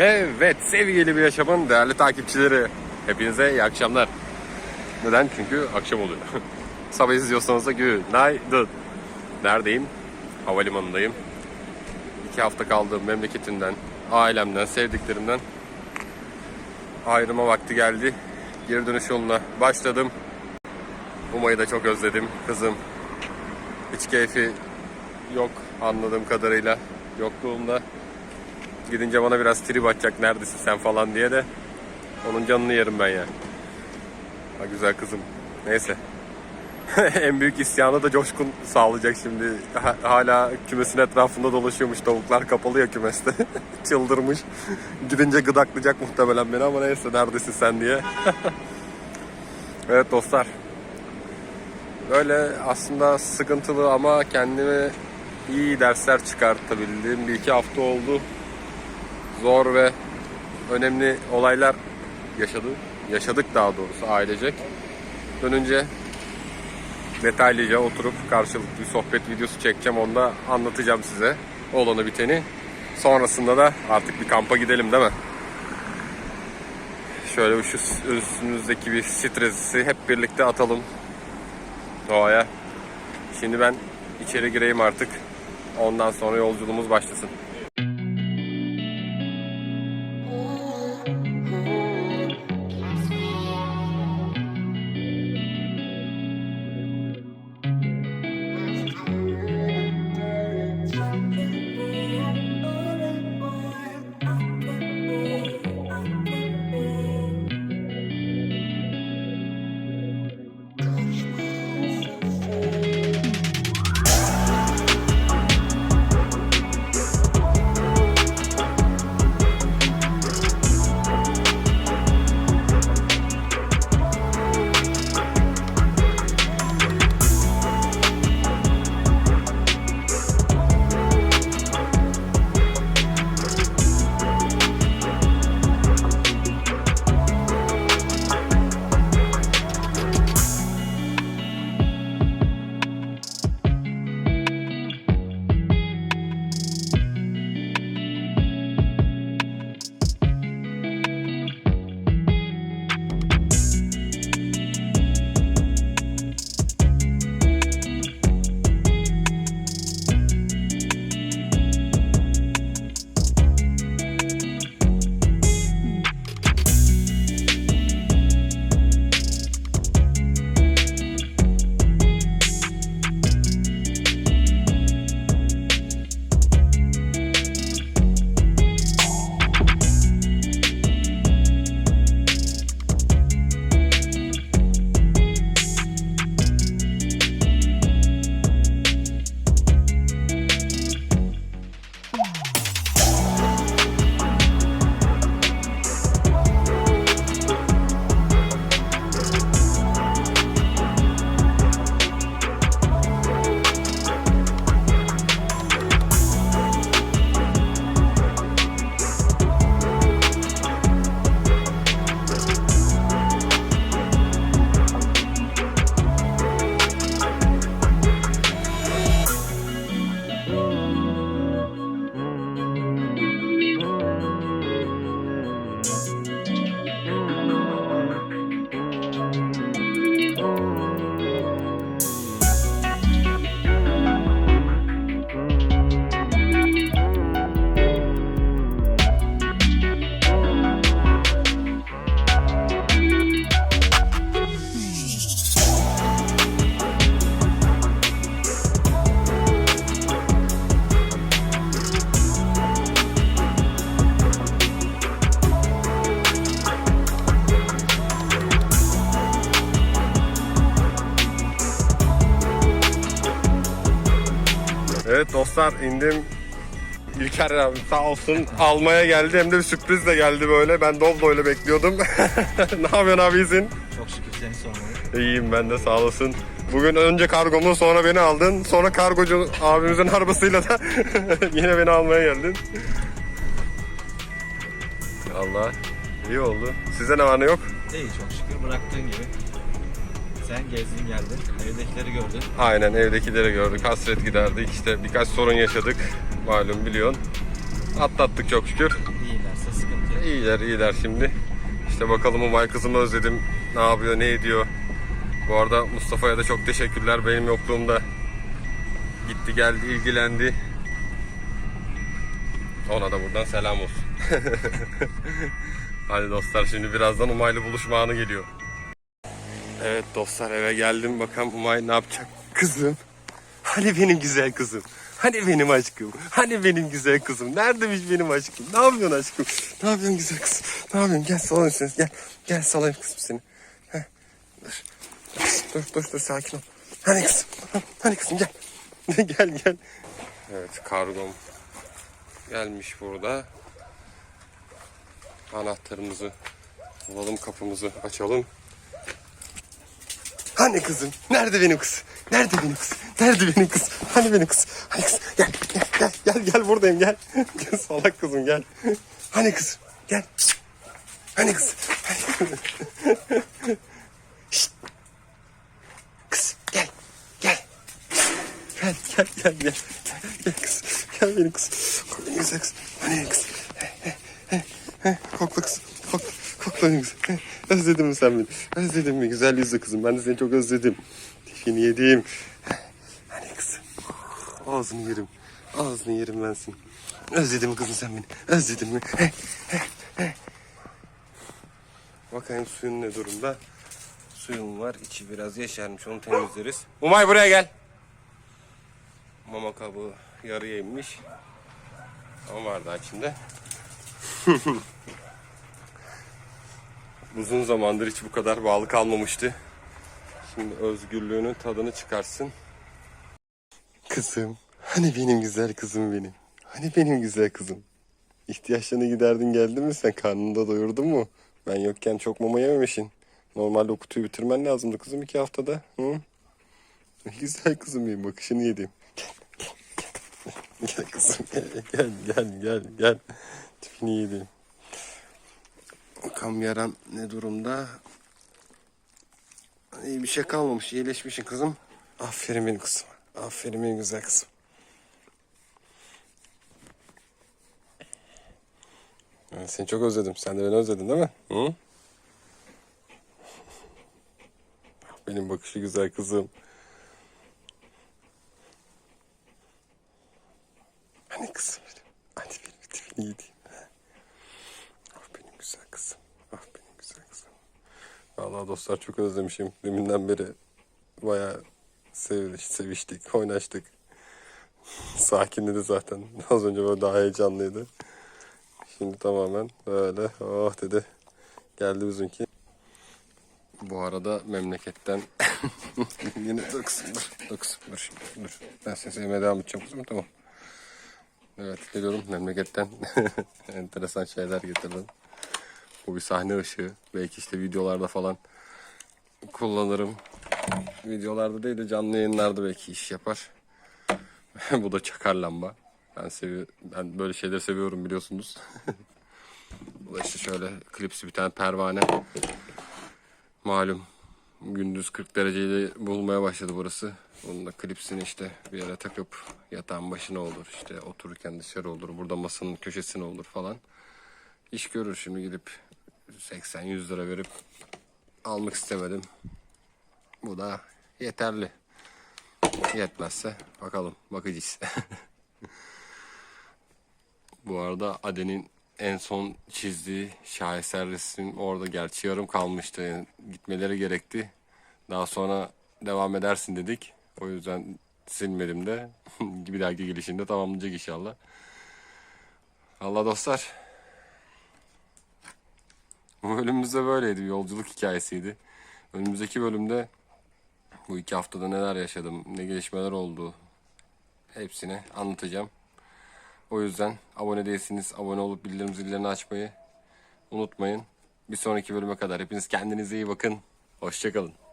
Evet sevgili bir yaşamın değerli takipçileri. Hepinize iyi akşamlar. Neden? Çünkü akşam oluyor. Sabah izliyorsanız da günaydın. Neredeyim? Havalimanındayım. İki hafta kaldığım memleketimden, ailemden, sevdiklerimden ayrıma vakti geldi. Geri dönüş yoluna başladım. Umay'ı da çok özledim. Kızım hiç keyfi yok anladığım kadarıyla yokluğumda. Gidince bana biraz trip atacak neredesin sen falan diye de onun canını yerim ben ya. Ha güzel kızım. Neyse. en büyük isyanı da Coşkun sağlayacak şimdi. Ha- hala kümesin etrafında dolaşıyormuş. Tavuklar kapalı ya kümeste. Çıldırmış. Gidince gıdaklayacak muhtemelen beni ama neyse neredesin sen diye. evet dostlar. Böyle aslında sıkıntılı ama kendime iyi dersler çıkartabildiğim bir iki hafta oldu. Zor ve önemli olaylar yaşadı. Yaşadık daha doğrusu ailecek. Dönünce detaylıca oturup karşılıklı bir sohbet videosu çekeceğim. Onda anlatacağım size olanı biteni. Sonrasında da artık bir kampa gidelim değil mi? Şöyle şu üstümüzdeki bir stresi hep birlikte atalım doğaya. Şimdi ben içeri gireyim artık. Ondan sonra yolculuğumuz başlasın. Dostlar indim. İlker abi sağ olsun almaya geldi hem de bir sürpriz de geldi böyle. Ben Doblo'yla bekliyordum. ne yapıyorsun abi iyisin? Çok şükür seni sormalı. İyiyim ben de sağ olasın. Bugün önce kargomla sonra beni aldın. Sonra kargocu abimizin arabasıyla da yine beni almaya geldin. Allah iyi oldu. Size ne var ne yok? İyi çok şükür bıraktığın gibi. Sen gezdin geldin. Evdekileri gördün. Aynen evdekileri gördük. Hasret giderdik. İşte birkaç sorun yaşadık. Malum biliyorsun. Atlattık çok şükür. İyilerse sıkıntı İyiler iyiler şimdi. İşte bakalım Umay kızımı özledim. Ne yapıyor ne ediyor. Bu arada Mustafa'ya da çok teşekkürler. Benim yokluğumda gitti geldi ilgilendi. Ona da buradan selam olsun. Hadi dostlar şimdi birazdan Umay'la buluşma anı geliyor. Evet dostlar eve geldim. Bakalım Umay ne yapacak? Kızım. Hani benim güzel kızım. Hani benim aşkım. Hani benim güzel kızım. Neredemiş benim aşkım? Ne yapıyorsun aşkım? Ne yapıyorsun güzel kızım? Ne yapıyorsun? Gel salayım seni. Gel. Gel salayım kızım seni. Heh. Dur. Dur dur dur sakin ol. Hani kızım? Hani kızım gel. gel gel. Evet kargom gelmiş burada. Anahtarımızı alalım kapımızı açalım. Hani kızım? Nerede benim kız? Nerede benim kız? Nerede benim kız? Hani benim kız? Hani kız? Gel gel gel gel gel buradayım gel. Gel salak kızım gel. Hani kızım? Gel. Hani kız? Hani... Şşt. Kız gel gel. Gel gel gel gel. Gel kız. Gel benim kız. Kokla güzel kız. Hani benim kız? Kokla kız. Kokla, kokla benim kız. Özledin mi sen beni? Özledin mi? Güzel yüzlü kızım. Ben de seni çok özledim. Tifini yedim. Hani kızım? Ağzını yerim. Ağzını yerim ben seni. Özledin mi kızım sen beni? Özledin mi? Bakayım suyun ne durumda? Suyum var. içi biraz yeşermiş. Onu temizleriz. Umay buraya gel. Mama kabı yarıya inmiş. Ama var daha içinde. Uzun zamandır hiç bu kadar bağlı kalmamıştı. Şimdi özgürlüğünün tadını çıkarsın. Kızım. Hani benim güzel kızım benim. Hani benim güzel kızım. İhtiyaçlarını giderdin geldin mi sen? Karnını da doyurdun mu? Ben yokken çok mama yememişsin. Normalde o kutuyu bitirmen lazımdı kızım iki haftada. Hı? Güzel kızım benim bakışını yedim. Gel, gel, gel. Gel kızım gel gel gel gel gel. Tipini yedim. Bakalım yaram ne durumda? İyi bir şey kalmamış. iyileşmişsin kızım. Aferin benim kızım. Aferin benim güzel kızım. Ben seni çok özledim. Sen de beni özledin değil mi? Hı? Benim bakışı güzel kızım. Hani kızım benim? Hani benim tipini yediğim. Ah benim güzel kızım. Ah benim güzel kızım. Vallahi dostlar çok özlemişim. Deminden beri bayağı sev, seviştik, oynaştık. Sakinledi zaten. Az önce böyle daha heyecanlıydı. Şimdi tamamen böyle oh dedi. Geldi bizimki. Bu arada memleketten yine kızım dur, kızım dur dur. Ben seni sevmeye devam edeceğim kızım tamam. Evet geliyorum memleketten enteresan şeyler getirdim. Bu bir sahne ışığı. Belki işte videolarda falan kullanırım. Videolarda değil de canlı yayınlarda belki iş yapar. Bu da çakar lamba. Ben sevi ben böyle şeyleri seviyorum biliyorsunuz. Bu da işte şöyle klipsi bir tane pervane. Malum gündüz 40 dereceyle bulmaya başladı burası. Bunun da klipsini işte bir yere takıp yatağın başına olur işte otururken dışarı olur. Burada masanın köşesine olur falan. İş görür şimdi gidip 80-100 lira verip almak istemedim. Bu da yeterli. Yetmezse bakalım bakacağız. Bu arada Aden'in en son çizdiği şaheser resim orada gerçi yarım kalmıştı. Yani gitmeleri gerekti. Daha sonra devam edersin dedik. O yüzden silmedim de. bir dahaki gelişinde tamamlayacak inşallah. Allah dostlar. Bölümümüz de böyleydi. Bir yolculuk hikayesiydi. Önümüzdeki bölümde bu iki haftada neler yaşadım, ne gelişmeler oldu hepsini anlatacağım. O yüzden abone değilsiniz. Abone olup bildirim zillerini açmayı unutmayın. Bir sonraki bölüme kadar hepiniz kendinize iyi bakın. Hoşçakalın.